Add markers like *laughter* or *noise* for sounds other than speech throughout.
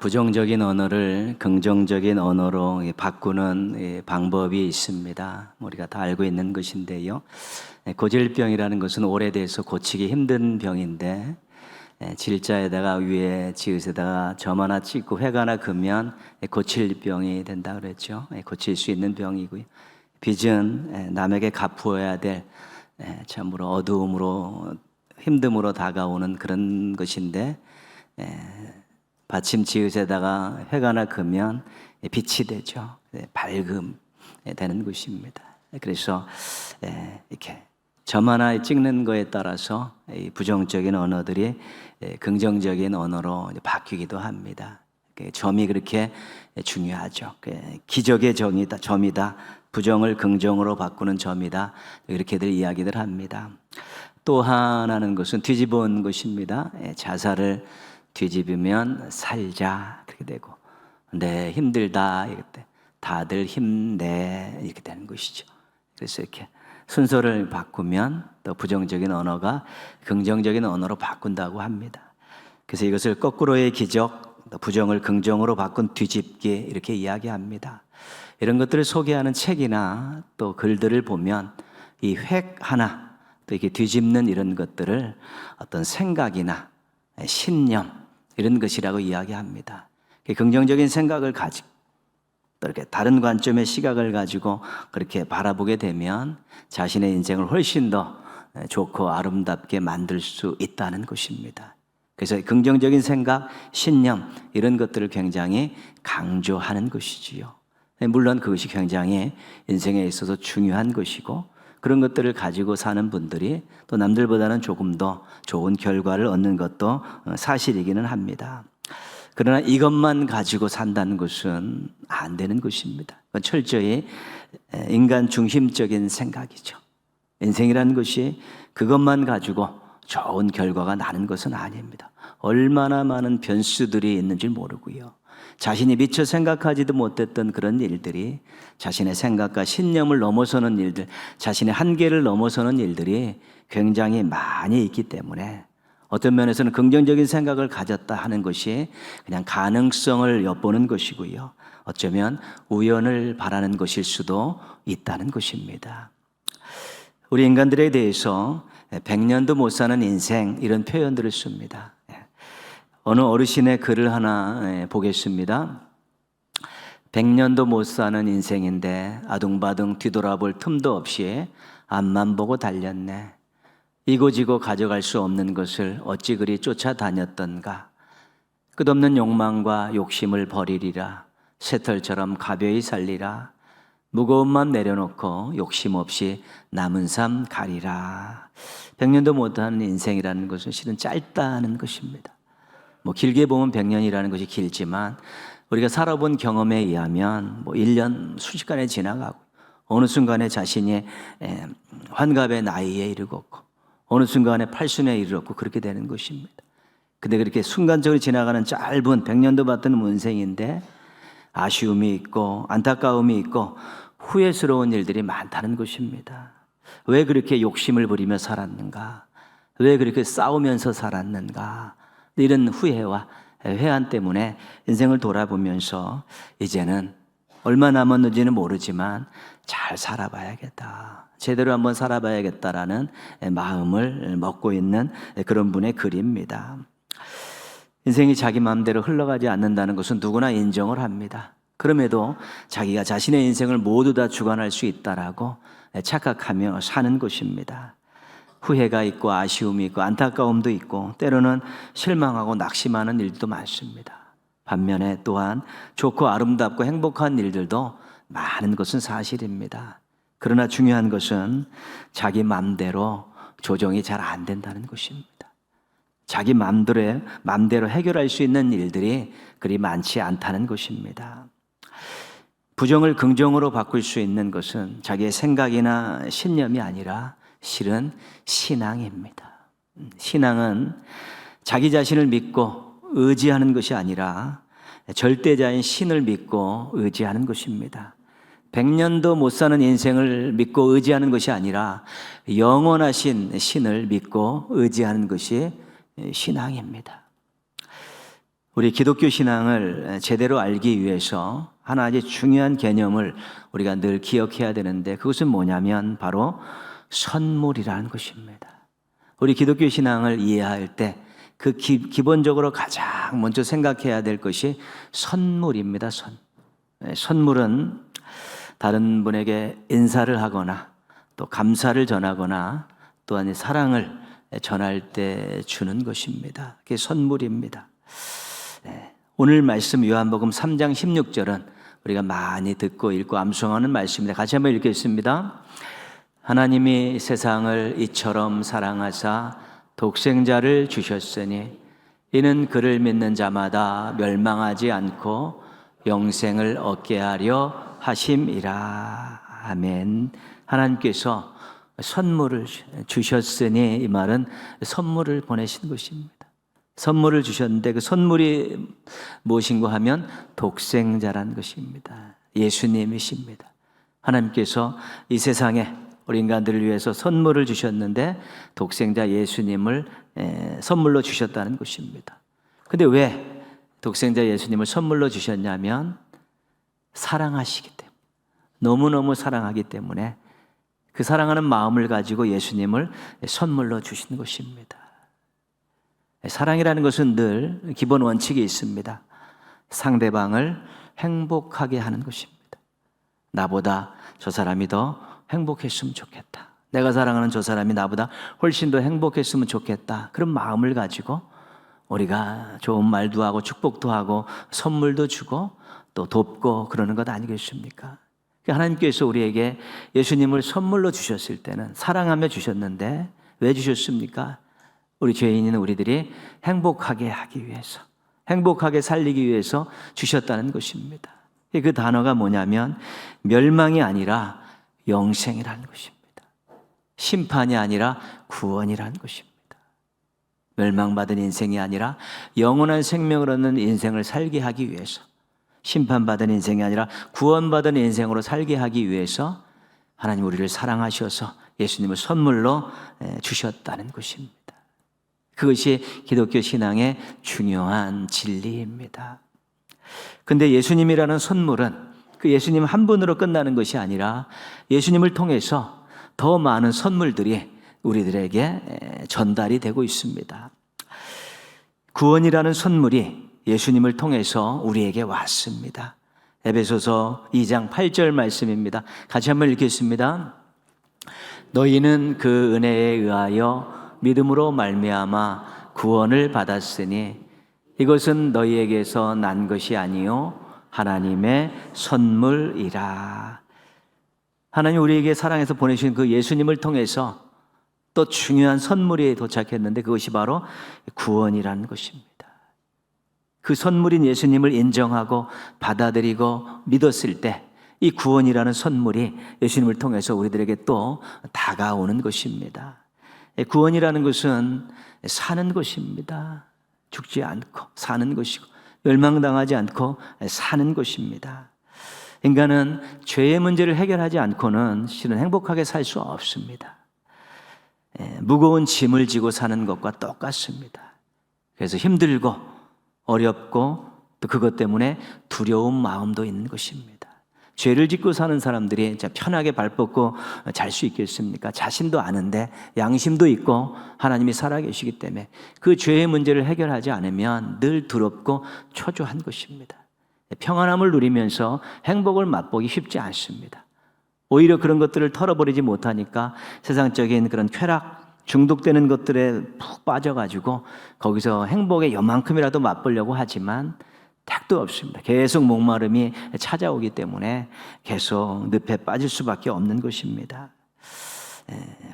부정적인 언어를 긍정적인 언어로 바꾸는 예, 방법이 있습니다. 우리가 다 알고 있는 것인데요. 예, 고질병이라는 것은 오래돼서 고치기 힘든 병인데 예, 질자에다가 위에 지읒에다가 점 하나 찍고 획 하나 그으면 예, 고칠 병이 된다 그랬죠. 예, 고칠 수 있는 병이고요. 빚은 예, 남에게 갚아야 될 예, 참으로 어두움으로 힘듦으로 다가오는 그런 것인데 받침 지읒에다가 획 하나 그으면 빛이 되죠. 네, 밝음 되는 것입니다. 그래서 예, 이렇게 점 하나 찍는 거에 따라서 이 부정적인 언어들이 예, 긍정적인 언어로 바뀌기도 합니다. 그 점이 그렇게 중요하죠. 그 기적의 정이다, 점이다. 부정을 긍정으로 바꾸는 점이다. 이렇게들 이야기들 합니다. 또 하나는 것은 뒤집어 온 것입니다. 예, 자살을 뒤집으면 살자 그렇게 되고 네 힘들다 이렇게 다들 힘내 이렇게 되는 것이죠. 그래서 이렇게 순서를 바꾸면 또 부정적인 언어가 긍정적인 언어로 바꾼다고 합니다. 그래서 이것을 거꾸로의 기적, 또 부정을 긍정으로 바꾼 뒤집기 이렇게 이야기합니다. 이런 것들을 소개하는 책이나 또 글들을 보면 이 획 하나 또 이렇게 뒤집는 이런 것들을 어떤 생각이나 신념 이런 것이라고 이야기합니다. 긍정적인 생각을 가지고 또 이렇게 다른 관점의 시각을 가지고 그렇게 바라보게 되면 자신의 인생을 훨씬 더 좋고 아름답게 만들 수 있다는 것입니다. 그래서 긍정적인 생각, 신념 이런 것들을 굉장히 강조하는 것이지요. 물론 그것이 굉장히 인생에 있어서 중요한 것이고 그런 것들을 가지고 사는 분들이 또 남들보다는 조금 더 좋은 결과를 얻는 것도 사실이기는 합니다. 그러나 이것만 가지고 산다는 것은 안 되는 것입니다. 철저히 인간 중심적인 생각이죠. 인생이라는 것이 그것만 가지고 좋은 결과가 나는 것은 아닙니다. 얼마나 많은 변수들이 있는지 모르고요. 자신이 미처 생각하지도 못했던 그런 일들이 자신의 생각과 신념을 넘어서는 일들, 자신의 한계를 넘어서는 일들이 굉장히 많이 있기 때문에 어떤 면에서는 긍정적인 생각을 가졌다 하는 것이 그냥 가능성을 엿보는 것이고요. 어쩌면 우연을 바라는 것일 수도 있다는 것입니다. 우리 인간들에 대해서 100년도 못 사는 인생 이런 표현들을 씁니다. 어느 어르신의 글을 하나 예, 보겠습니다. 100년도 못 사는 인생인데 아둥바둥 뒤돌아볼 틈도 없이 앞만 보고 달렸네. 이고지고 가져갈 수 없는 것을 어찌 그리 쫓아다녔던가. 끝없는 욕망과 욕심을 버리리라. 새털처럼 가벼이 살리라. 무거운 맘 내려놓고 욕심 없이 남은 삶 가리라. 100년도 못하는 인생이라는 것은 실은 짧다는 것입니다. 뭐 길게 보면 100년이라는 것이 길지만 우리가 살아본 경험에 의하면 뭐 1년 순식간에 지나가고 어느 순간에 자신이 환갑의 나이에 이르렀고 어느 순간에 팔순에 이르렀고 그렇게 되는 것입니다. 근데 그렇게 순간적으로 지나가는 짧은 100년도 받던 문생인데 아쉬움이 있고 안타까움이 있고 후회스러운 일들이 많다는 것입니다. 왜 그렇게 욕심을 부리며 살았는가? 왜 그렇게 싸우면서 살았는가? 이런 후회와 회한 때문에 인생을 돌아보면서 이제는 얼마 남았는지는 모르지만 잘 살아봐야겠다. 제대로 한번 살아봐야겠다라는 마음을 먹고 있는 그런 분의 글입니다. 인생이 자기 마음대로 흘러가지 않는다는 것은 누구나 인정을 합니다. 그럼에도 자기가 자신의 인생을 모두 다 주관할 수 있다라고 착각하며 사는 것입니다. 후회가 있고 아쉬움이 있고 안타까움도 있고 때로는 실망하고 낙심하는 일도 많습니다. 반면에 또한 좋고 아름답고 행복한 일들도 많은 것은 사실입니다. 그러나 중요한 것은 자기 마음대로 조정이 잘 안 된다는 것입니다. 자기 마음대로, 마음대로 해결할 수 있는 일들이 그리 많지 않다는 것입니다. 부정을 긍정으로 바꿀 수 있는 것은 자기의 생각이나 신념이 아니라 실은 신앙입니다. 신앙은 자기 자신을 믿고 의지하는 것이 아니라 절대자인 신을 믿고 의지하는 것입니다. 100년도 못 사는 인생을 믿고 의지하는 것이 아니라 영원하신 신을 믿고 의지하는 것이 신앙입니다. 우리 기독교 신앙을 제대로 알기 위해서 하나 아주 중요한 개념을 우리가 늘 기억해야 되는데 그것은 뭐냐면 바로 선물이라는 것입니다. 우리 기독교 신앙을 이해할 때 그 기본적으로 가장 먼저 생각해야 될 것이 선물입니다. 선. 예, 선물은 다른 분에게 인사를 하거나 또 감사를 전하거나 또한 사랑을 전할 때 주는 것입니다. 그게 선물입니다. 네. 오늘 말씀 요한복음 3장 16절은 우리가 많이 듣고 읽고 암송하는 말씀입니다. 같이 한번 읽겠습니다. 하나님이 세상을 이처럼 사랑하사 독생자를 주셨으니 이는 그를 믿는 자마다 멸망하지 않고 영생을 얻게 하려 하심이라. 아멘. 하나님께서 선물을 주셨으니 이 말은 선물을 보내신 것입니다. 선물을 주셨는데 그 선물이 무엇인가 하면 독생자란 것입니다. 예수님이십니다. 하나님께서 이 세상에 우리 인간들을 위해서 선물을 주셨는데 독생자 예수님을 선물로 주셨다는 것입니다. 근데 왜 독생자 예수님을 선물로 주셨냐면 사랑하시기 때문에 너무너무 사랑하기 때문에 그 사랑하는 마음을 가지고 예수님을 선물로 주신 것입니다. 사랑이라는 것은 늘 기본 원칙이 있습니다. 상대방을 행복하게 하는 것입니다. 나보다 저 사람이 더 행복했으면 좋겠다. 내가 사랑하는 저 사람이 나보다 훨씬 더 행복했으면 좋겠다. 그런 마음을 가지고 우리가 좋은 말도 하고 축복도 하고 선물도 주고 또 돕고 그러는 것 아니겠습니까? 그러니까 하나님께서 우리에게 예수님을 선물로 주셨을 때는 사랑하며 주셨는데 왜 주셨습니까? 우리 죄인인 우리들이 행복하게 하기 위해서, 행복하게 살리기 위해서 주셨다는 것입니다. 그 단어가 뭐냐면 멸망이 아니라 영생이라는 것입니다. 심판이 아니라 구원이라는 것입니다. 멸망받은 인생이 아니라 영원한 생명을 얻는 인생을 살게 하기 위해서 심판받은 인생이 아니라 구원받은 인생으로 살게 하기 위해서 하나님 우리를 사랑하셔서 예수님을 선물로 주셨다는 것입니다. 그것이 기독교 신앙의 중요한 진리입니다. 근데 예수님이라는 선물은 그 예수님 한 분으로 끝나는 것이 아니라 예수님을 통해서 더 많은 선물들이 우리들에게 전달이 되고 있습니다. 구원이라는 선물이 예수님을 통해서 우리에게 왔습니다. 에베소서 2장 8절 말씀입니다. 같이 한번 읽겠습니다. 너희는 그 은혜에 의하여 믿음으로 말미암아 구원을 받았으니 이것은 너희에게서 난 것이 아니요 하나님의 선물이라. 하나님 우리에게 사랑해서 보내신 그 예수님을 통해서 또 중요한 선물이 도착했는데 그것이 바로 구원이라는 것입니다. 그 선물인 예수님을 인정하고 받아들이고 믿었을 때 이 구원이라는 선물이 예수님을 통해서 우리들에게 또 다가오는 것입니다. 구원이라는 것은 사는 것입니다. 죽지 않고 사는 것이고 멸망당하지 않고 사는 것입니다. 인간은 죄의 문제를 해결하지 않고는 실은 행복하게 살 수 없습니다. 예, 무거운 짐을 지고 사는 것과 똑같습니다. 그래서 힘들고 어렵고 또 그것 때문에 두려운 마음도 있는 것입니다. 죄를 짓고 사는 사람들이 편하게 발 뻗고 잘 수 있겠습니까? 자신도 아는데 양심도 있고 하나님이 살아계시기 때문에 그 죄의 문제를 해결하지 않으면 늘 두렵고 초조한 것입니다. 평안함을 누리면서 행복을 맛보기 쉽지 않습니다. 오히려 그런 것들을 털어버리지 못하니까 세상적인 그런 쾌락, 중독되는 것들에 푹 빠져가지고 거기서 행복의 요만큼이라도 맛보려고 하지만 택도 없습니다. 계속 목마름이 찾아오기 때문에 계속 늪에 빠질 수밖에 없는 것입니다.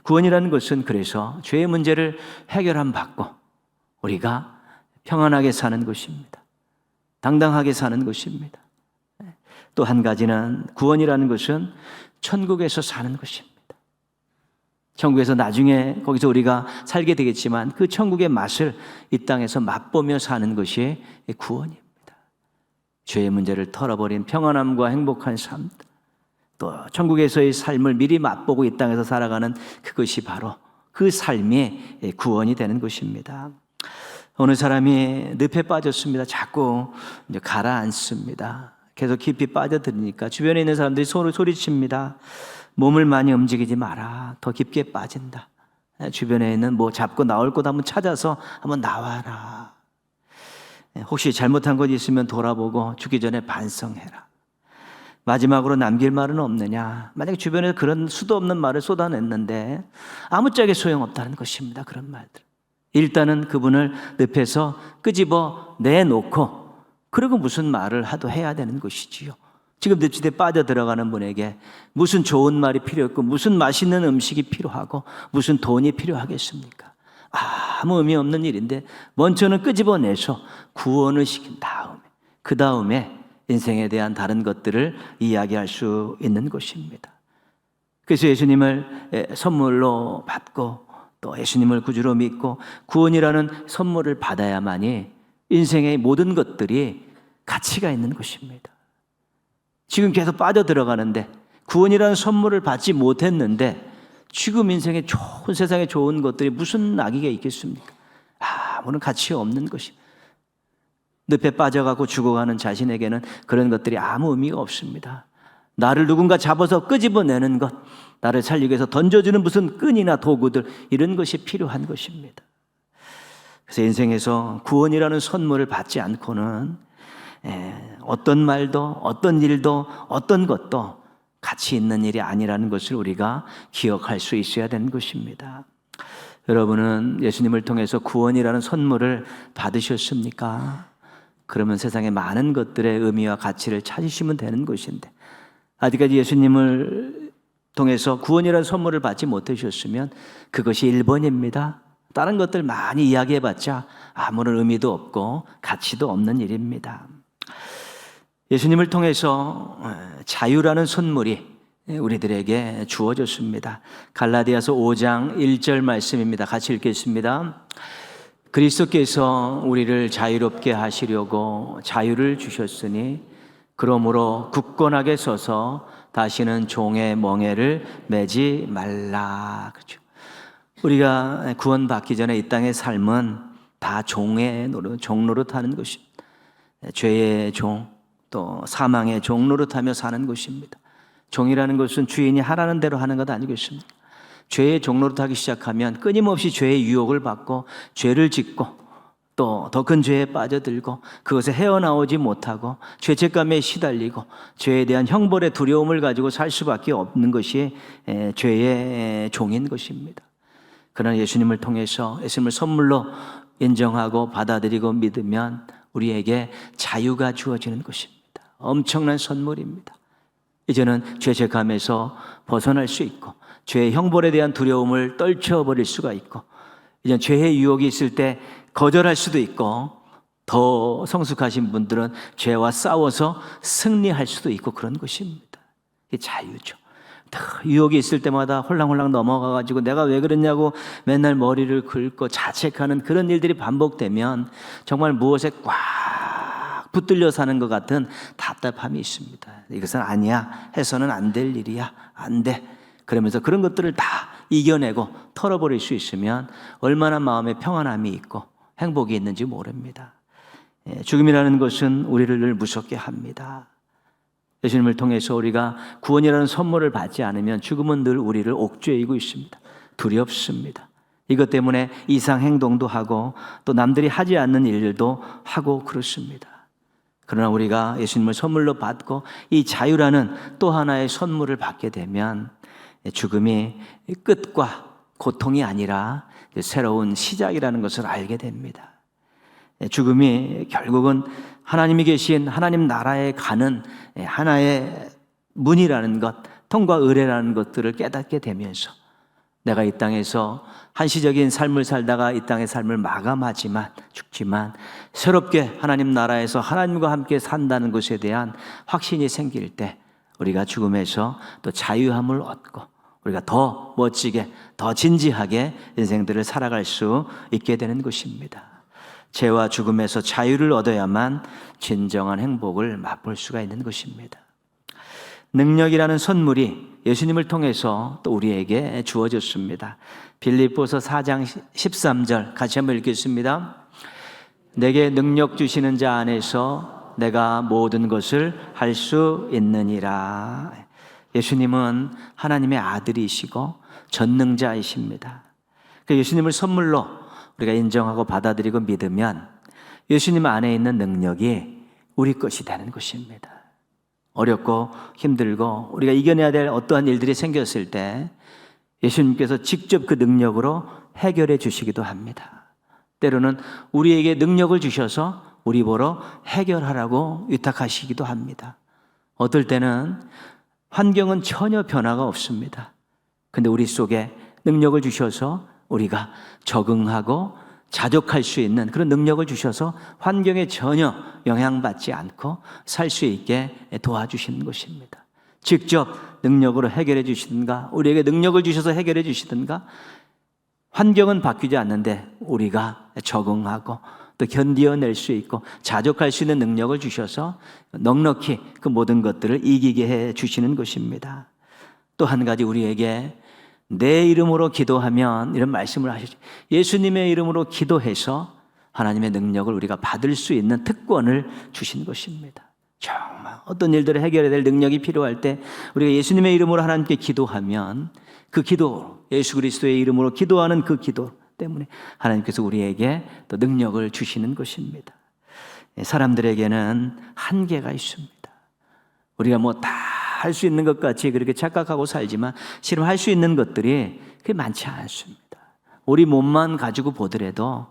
구원이라는 것은 그래서 죄의 문제를 해결함 받고 우리가 평안하게 사는 것입니다. 당당하게 사는 것입니다. 또 한 가지는 구원이라는 것은 천국에서 사는 것입니다. 천국에서 나중에 거기서 우리가 살게 되겠지만 그 천국의 맛을 이 땅에서 맛보며 사는 것이 구원입니다. 죄의 문제를 털어버린 평안함과 행복한 삶, 또 천국에서의 삶을 미리 맛보고 이 땅에서 살아가는 그것이 바로 그 삶의 구원이 되는 것입니다. 어느 사람이 늪에 빠졌습니다. 자꾸 이제 가라앉습니다. 계속 깊이 빠져들으니까 주변에 있는 사람들이 소리 소리칩니다. 몸을 많이 움직이지 마라. 더 깊게 빠진다. 주변에 있는 뭐 잡고 나올 곳 한번 찾아서 한번 나와라. 혹시 잘못한 것 있으면 돌아보고 죽기 전에 반성해라. 마지막으로 남길 말은 없느냐? 만약에 주변에 그런 수도 없는 말을 쏟아냈는데 아무짝에 소용없다는 것입니다. 그런 말들. 일단은 그분을 늪에서 끄집어 내놓고 그리고 무슨 말을 하도 해야 되는 것이지요. 지금 늪지대 빠져 들어가는 분에게 무슨 좋은 말이 필요했고 무슨 맛있는 음식이 필요하고 무슨 돈이 필요하겠습니까? 아 무 의미 없는 일인데 먼저는 끄집어내서 구원을 시킨 다음에 그 다음에 인생에 대한 다른 것들을 이야기할 수 있는 것입니다. 그래서 예수님을 에, 선물로 받고 또 예수님을 구주로 믿고 구원이라는 선물을 받아야만이 인생의 모든 것들이 가치가 있는 것입니다. 지금 계속 빠져들어가는데 구원이라는 선물을 받지 못했는데 지금 인생에 좋은 세상에 좋은 것들이 무슨 낙이가 있겠습니까? 아무런 가치 없는 것입니다. 늪에 빠져가고 죽어가는 자신에게는 그런 것들이 아무 의미가 없습니다. 나를 누군가 잡아서 끄집어내는 것, 나를 살리기 위해서 던져주는 무슨 끈이나 도구들, 이런 것이 필요한 것입니다. 그래서 인생에서 구원이라는 선물을 받지 않고는 에, 어떤 말도, 어떤 일도, 어떤 것도 가치 있는 일이 아니라는 것을 우리가 기억할 수 있어야 되는 것입니다. 여러분은 예수님을 통해서 구원이라는 선물을 받으셨습니까? 그러면 세상의 많은 것들의 의미와 가치를 찾으시면 되는 것인데 아직까지 예수님을 통해서 구원이라는 선물을 받지 못하셨으면 그것이 1번입니다. 다른 것들 많이 이야기해봤자 아무런 의미도 없고 가치도 없는 일입니다. 예수님을 통해서 자유라는 선물이 우리들에게 주어졌습니다. 갈라디아서 5장 1절 말씀입니다. 같이 읽겠습니다. 그리스도께서 우리를 자유롭게 하시려고 자유를 주셨으니 그러므로 굳건하게 서서 다시는 종의 멍에를 매지 말라. 그렇죠. 우리가 구원받기 전에 이 땅의 삶은 다 종의 노릇, 종 노릇 하는 것입니다. 죄의 종, 또 사망의 종 노릇하며 사는 것입니다. 종이라는 것은 주인이 하라는 대로 하는 것 아니겠습니까? 죄의 종로를 타기 시작하면 끊임없이 죄의 유혹을 받고 죄를 짓고 또 더 큰 죄에 빠져들고 그것에 헤어나오지 못하고 죄책감에 시달리고 죄에 대한 형벌의 두려움을 가지고 살 수밖에 없는 것이 죄의 종인 것입니다. 그러나 예수님을 통해서 예수님을 선물로 인정하고 받아들이고 믿으면 우리에게 자유가 주어지는 것입니다. 엄청난 선물입니다. 이제는 죄책감에서 벗어날 수 있고 죄의 형벌에 대한 두려움을 떨쳐버릴 수가 있고 이제 죄의 유혹이 있을 때 거절할 수도 있고 더 성숙하신 분들은 죄와 싸워서 승리할 수도 있고 그런 것입니다. 이게 자유죠. 유혹이 있을 때마다 홀랑홀랑 넘어가가지고 내가 왜 그랬냐고 맨날 머리를 긁고 자책하는 그런 일들이 반복되면 정말 무엇에 꽉 붙들려 사는 것 같은 답답함이 있습니다. 이것은 아니야 해서는 안 될 일이야 안 돼. 그러면서 그런 것들을 다 이겨내고 털어버릴 수 있으면 얼마나 마음에 평안함이 있고 행복이 있는지 모릅니다. 예, 죽음이라는 것은 우리를 늘 무섭게 합니다. 예수님을 통해서 우리가 구원이라는 선물을 받지 않으면 죽음은 늘 우리를 옥죄이고 있습니다. 두렵습니다. 이것 때문에 이상 행동도 하고 또 남들이 하지 않는 일들도 하고 그렇습니다. 그러나 우리가 예수님을 선물로 받고 이 자유라는 또 하나의 선물을 받게 되면 죽음이 끝과 고통이 아니라 새로운 시작이라는 것을 알게 됩니다. 죽음이 결국은 하나님이 계신 하나님 나라에 가는 하나의 문이라는 것, 통과 의례라는 것들을 깨닫게 되면서 내가 이 땅에서 한시적인 삶을 살다가 이 땅의 삶을 마감하지만 죽지만 새롭게 하나님 나라에서 하나님과 함께 산다는 것에 대한 확신이 생길 때 우리가 죽음에서 또 자유함을 얻고 우리가 더 멋지게, 더 진지하게 인생들을 살아갈 수 있게 되는 것입니다. 죄와 죽음에서 자유를 얻어야만 진정한 행복을 맛볼 수가 있는 것입니다. 능력이라는 선물이 예수님을 통해서 또 우리에게 주어졌습니다. 빌립보서 4장 13절 같이 한번 읽겠습니다. 내게 능력 주시는 자 안에서 내가 모든 것을 할 수 있느니라. 예수님은 하나님의 아들이시고 전능자이십니다. 그 예수님을 선물로 우리가 인정하고 받아들이고 믿으면 예수님 안에 있는 능력이 우리 것이 되는 것입니다. 어렵고 힘들고 우리가 이겨내야 될 어떠한 일들이 생겼을 때 예수님께서 직접 그 능력으로 해결해 주시기도 합니다. 때로는 우리에게 능력을 주셔서 우리 보러 해결하라고 위탁하시기도 합니다. 어떨 때는 환경은 전혀 변화가 없습니다. 근데 우리 속에 능력을 주셔서 우리가 적응하고 자족할 수 있는 그런 능력을 주셔서 환경에 전혀 영향받지 않고 살 수 있게 도와주시는 것입니다. 직접 능력으로 해결해 주시든가 우리에게 능력을 주셔서 해결해 주시든가 환경은 바뀌지 않는데 우리가 적응하고 또 견디어낼 수 있고 자족할 수 있는 능력을 주셔서 넉넉히 그 모든 것들을 이기게 해 주시는 것입니다. 또 한 가지 우리에게 내 이름으로 기도하면 이런 말씀을 하시죠. 예수님의 이름으로 기도해서 하나님의 능력을 우리가 받을 수 있는 특권을 주신 것입니다. 정말 어떤 일들을 해결해야 될 능력이 필요할 때 우리가 예수님의 이름으로 하나님께 기도하면 그 기도, 예수 그리스도의 이름으로 기도하는 그 기도 때문에 하나님께서 우리에게 또 능력을 주시는 것입니다. 사람들에게는 한계가 있습니다. 우리가 뭐다 할 수 있는 것 같이 그렇게 착각하고 살지만 실은 할 수 있는 것들이 그게 많지 않습니다. 우리 몸만 가지고 보더라도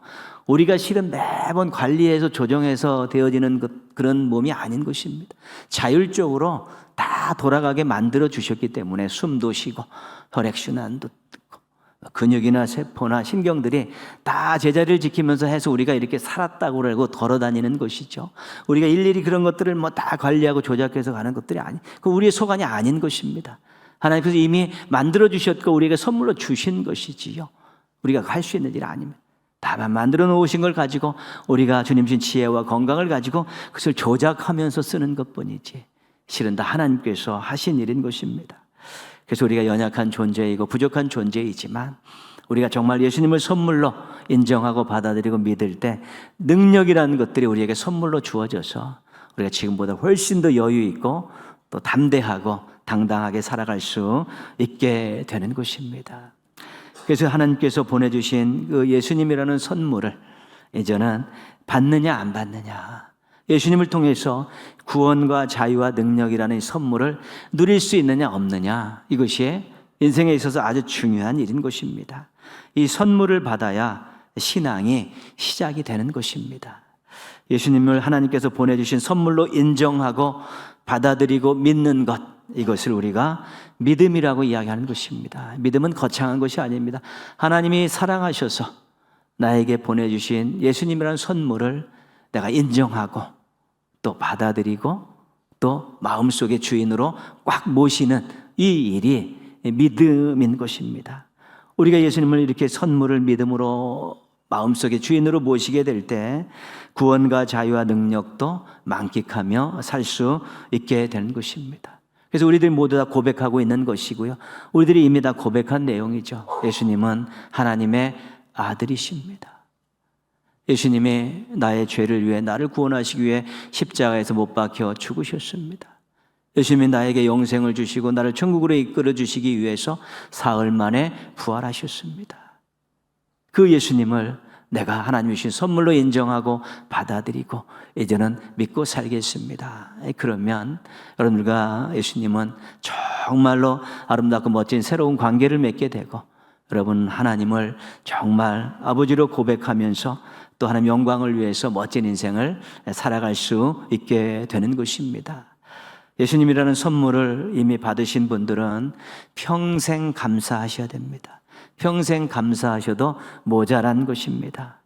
우리가 실은 매번 관리해서 조정해서 되어지는 것, 그런 몸이 아닌 것입니다. 자율적으로 다 돌아가게 만들어 주셨기 때문에 숨도 쉬고 혈액순환도 근육이나 세포나 신경들이 다 제자리를 지키면서 해서 우리가 이렇게 살았다고 알고 걸어 다니는 것이죠. 우리가 일일이 그런 것들을 뭐 다 관리하고 조작해서 가는 것들이 아니, 그 우리의 소관이 아닌 것입니다. 하나님께서 이미 만들어 주셨고 우리에게 선물로 주신 것이지요. 우리가 할 수 있는 일 아닙니다. 다만 만들어 놓으신 걸 가지고 우리가 주님 신 지혜와 건강을 가지고 그것을 조작하면서 쓰는 것뿐이지. 실은 다 하나님께서 하신 일인 것입니다. 그래서 우리가 연약한 존재이고 부족한 존재이지만 우리가 정말 예수님을 선물로 인정하고 받아들이고 믿을 때 능력이라는 것들이 우리에게 선물로 주어져서 우리가 지금보다 훨씬 더 여유 있고 또 담대하고 당당하게 살아갈 수 있게 되는 것입니다. 그래서 하나님께서 보내주신 그 예수님이라는 선물을 이제는 받느냐 안 받느냐 예수님을 통해서 구원과 자유와 능력이라는 선물을 누릴 수 있느냐 없느냐 이것이 인생에 있어서 아주 중요한 일인 것입니다. 이 선물을 받아야 신앙이 시작이 되는 것입니다. 예수님을 하나님께서 보내주신 선물로 인정하고 받아들이고 믿는 것 이것을 우리가 믿음이라고 이야기하는 것입니다. 믿음은 거창한 것이 아닙니다. 하나님이 사랑하셔서 나에게 보내주신 예수님이라는 선물을 내가 인정하고 또 받아들이고 또 마음속의 주인으로 꽉 모시는 이 일이 믿음인 것입니다. 우리가 예수님을 이렇게 선물을 믿음으로 마음속의 주인으로 모시게 될 때 구원과 자유와 능력도 만끽하며 살 수 있게 되는 것입니다. 그래서 우리들 모두 다 고백하고 있는 것이고요. 우리들이 이미 다 고백한 내용이죠. 예수님은 하나님의 아들이십니다. 예수님이 나의 죄를 위해 나를 구원하시기 위해 십자가에서 못 박혀 죽으셨습니다. 예수님이 나에게 영생을 주시고 나를 천국으로 이끌어 주시기 위해서 사흘 만에 부활하셨습니다. 그 예수님을 내가 하나님이 주신 선물로 인정하고 받아들이고 이제는 믿고 살겠습니다. 그러면 여러분들과 예수님은 정말로 아름답고 멋진 새로운 관계를 맺게 되고 여러분 하나님을 정말 아버지로 고백하면서 또 하나님 영광을 위해서 멋진 인생을 살아갈 수 있게 되는 것입니다. 예수님이라는 선물을 이미 받으신 분들은 평생 감사하셔야 됩니다. 평생 감사하셔도 모자란 것입니다.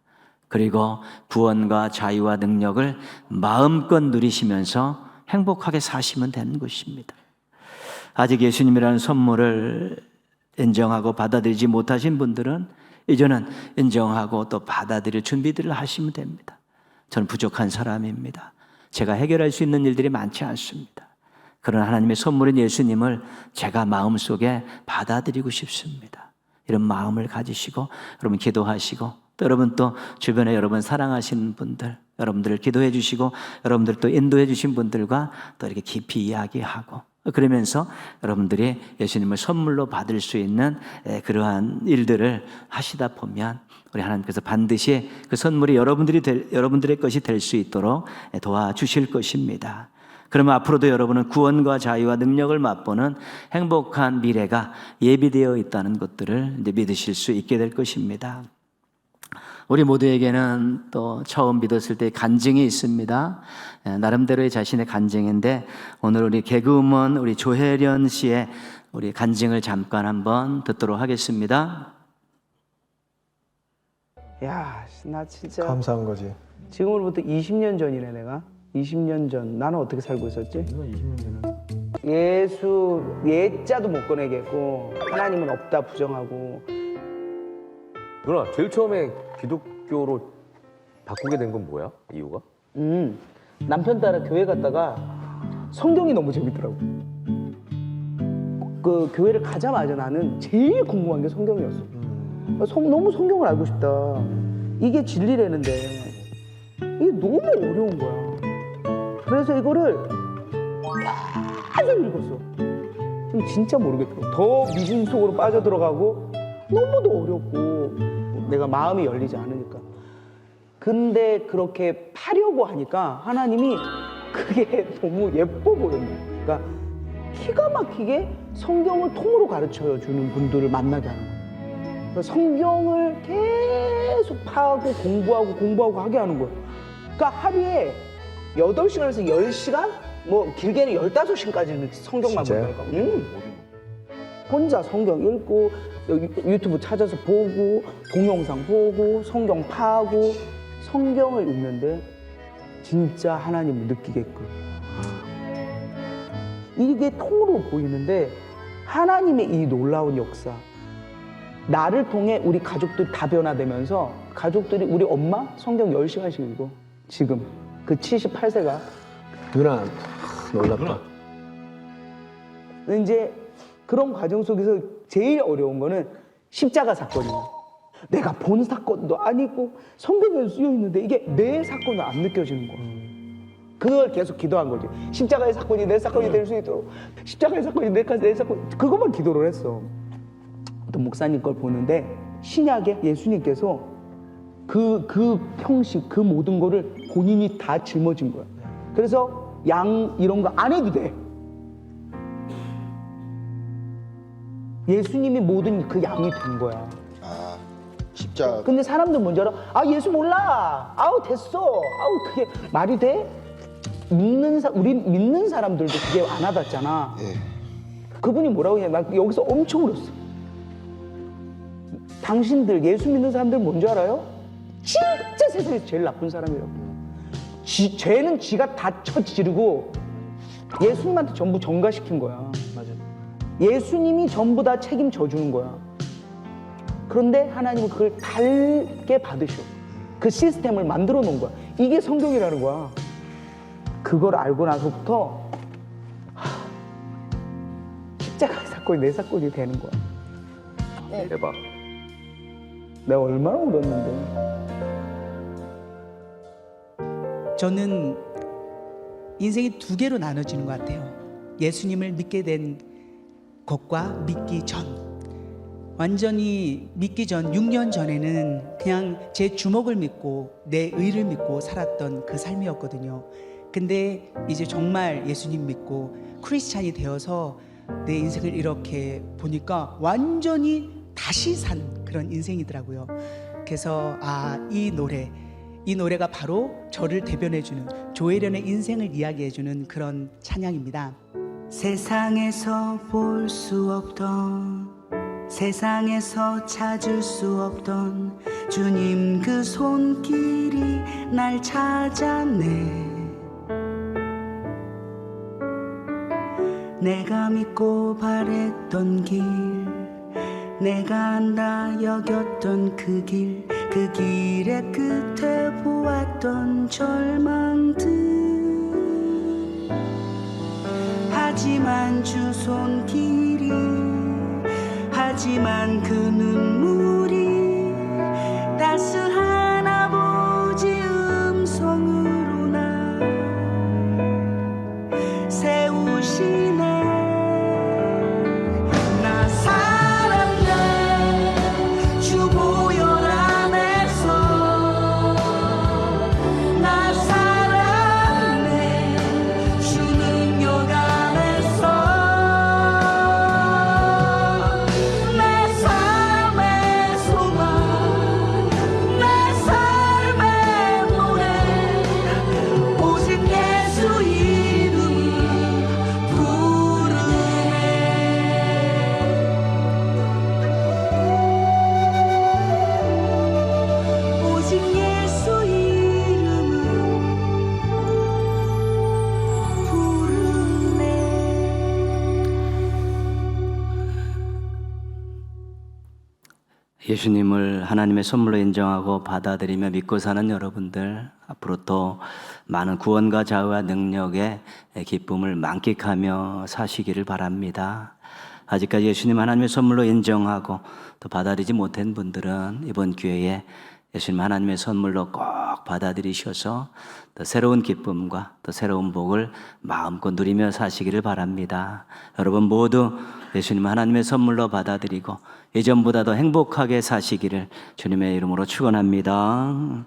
그리고 구원과 자유와 능력을 마음껏 누리시면서 행복하게 사시면 되는 것입니다. 아직 예수님이라는 선물을 인정하고 받아들이지 못하신 분들은 이제는 인정하고 또 받아들일 준비들을 하시면 됩니다. 저는 부족한 사람입니다. 제가 해결할 수 있는 일들이 많지 않습니다. 그러나 하나님의 선물인 예수님을 제가 마음속에 받아들이고 싶습니다. 이런 마음을 가지시고 여러분 기도하시고 또 여러분 또 주변에 여러분 사랑하시는 분들, 여러분들을 기도해 주시고 여러분들 또 인도해 주신 분들과 또 이렇게 깊이 이야기하고 그러면서 여러분들이 예수님을 선물로 받을 수 있는 에, 그러한 일들을 하시다 보면 우리 하나님께서 반드시 그 선물이 여러분들이 될, 여러분들의 것이 될 수 있도록 에, 도와주실 것입니다. 그러면 앞으로도 여러분은 구원과 자유와 능력을 맛보는 행복한 미래가 예비되어 있다는 것들을 이제 믿으실 수 있게 될 것입니다. 우리 모두에게는 또 처음 믿었을 때 간증이 있습니다. 에, 나름대로의 자신의 간증인데 오늘 우리 개그우먼 우리 조혜련 씨의 우리 간증을 잠깐 한번 듣도록 하겠습니다. 야, 씨, 나 진짜 감사한 거지. 지금으로부터 20년 전이네 내가. 20년 전 나는 어떻게 살고 있었지? 이거 20년 전에. 예수 예자도 못 꺼내겠고 하나님은 없다 부정하고 누나 제일 처음에 기독교로 바꾸게 된 건 뭐야? 이유가? 음 남편 따라 교회 갔다가 성경이 너무 재밌더라고. 그 교회를 가자마자 나는 제일 궁금한 게 성경이었어. 음. 성, 너무 성경을 알고 싶다. 이게 진리라는데 이게 너무 어려운 거야. 그래서 이거를 계속 읽었어. 근데 진짜 모르겠더라고. 더 미진 속으로 빠져들어가고 너무도 어렵고 내가 마음이 열리지 않으니까. 근데 그렇게 파려고 하니까 하나님이 그게 *laughs* 너무 예뻐 보였네. 그러니까 기가 막히게 성경을 통으로 가르쳐 주는 분들을 만나게 하는 거야. 그러니까 성경을 계속 파고 공부하고 공부하고 하게 하는 거야. 그러니까 하루에 8시간에서 10시간? 뭐 길게는 15시간까지는 성경만 진짜요? 본다니까. 음. 혼자 성경 읽고 유튜브 찾아서 보고 동영상 보고 성경 파고 성경을 읽는데 진짜 하나님을 느끼게끔. 이게 통으로 보이는데 하나님의 이 놀라운 역사. 나를 통해 우리 가족들 다 변화되면서 가족들이 우리 엄마 성경 10시간씩 읽어. 지금 그 78세가. 누나 하, 놀랍다. 이제 그런 과정 속에서 제일 어려운 거는 십자가 사건이야. 내가 본 사건도 아니고 성경에 쓰여 있는데 이게 내 사건은 안 느껴지는 거야. 그걸 계속 기도한 거지. 십자가의 사건이 내 사건이 될 수 있도록 십자가의 사건이 내, 내 사건 그것만 기도를 했어. 어떤 목사님 걸 보는데 신약에 예수님께서 그, 그 형식, 그 모든 거를 본인이 다 짊어진 거야. 그래서 양 이런 거 안 해도 돼. 예수님이 모든 그 양이 된 거야. 아 십자가 근데 사람들 뭔지 알아? 아 예수 몰라. 아우 됐어. 아우 그게 말이 돼? 믿는 사 우리 믿는 사람들도 그게 안 와닿잖아. 예. 그분이 뭐라고 했냐? 나 여기서 엄청 울었어. 당신들 예수 믿는 사람들 뭔지 알아요? 진짜 세상에서 제일 나쁜 사람이라고. 지, 죄는 지가 다 쳐지르고 예수님한테 전부 전가시킨 거야. 맞아. 예수님이 전부 다 책임져 주는 거야. 그런데 하나님은 그걸 달게 받으셔. 그 시스템을 만들어 놓은 거야. 이게 성경이라는 거야. 그걸 알고 나서부터 하, 십자가의 사건이 내 사건이 되는 거야. 대박. 내가 얼마나 울었는데. 저는 인생이 두 개로 나눠지는 것 같아요. 예수님을 믿게 된 것과 믿기 전. 완전히 믿기 전 6년 전에는 그냥 제 주먹을 믿고 내 의를 믿고 살았던 그 삶이었거든요. 근데 이제 정말 예수님 믿고 크리스찬이 되어서 내 인생을 이렇게 보니까 완전히 다시 산 그런 인생이더라고요. 그래서 아, 이 노래 이 노래가 바로 저를 대변해 주는 조혜련의 인생을 이야기해 주는 그런 찬양입니다. 세상에서 볼 수 없던 세상에서 찾을 수 없던 주님 그 손길이 날 찾아내 내가 믿고 바랬던 길 내가 안다 여겼던 그 길, 그 길의 끝에 보았던 절망들. 하지만 주 손길이, 하지만 그 눈물이 따스한 예수님을 하나님의 선물로 인정하고 받아들이며 믿고 사는 여러분들 앞으로 또 많은 구원과 자유와 능력의 기쁨을 만끽하며 사시기를 바랍니다. 아직까지 예수님 하나님의 선물로 인정하고 또 받아들이지 못한 분들은 이번 기회에 예수님 하나님의 선물로 꼭 받아들이셔서 또 새로운 기쁨과 또 새로운 복을 마음껏 누리며 사시기를 바랍니다. 여러분 모두 예수님 하나님의 선물로 받아들이고 예전보다 더 행복하게 사시기를 주님의 이름으로 축원합니다.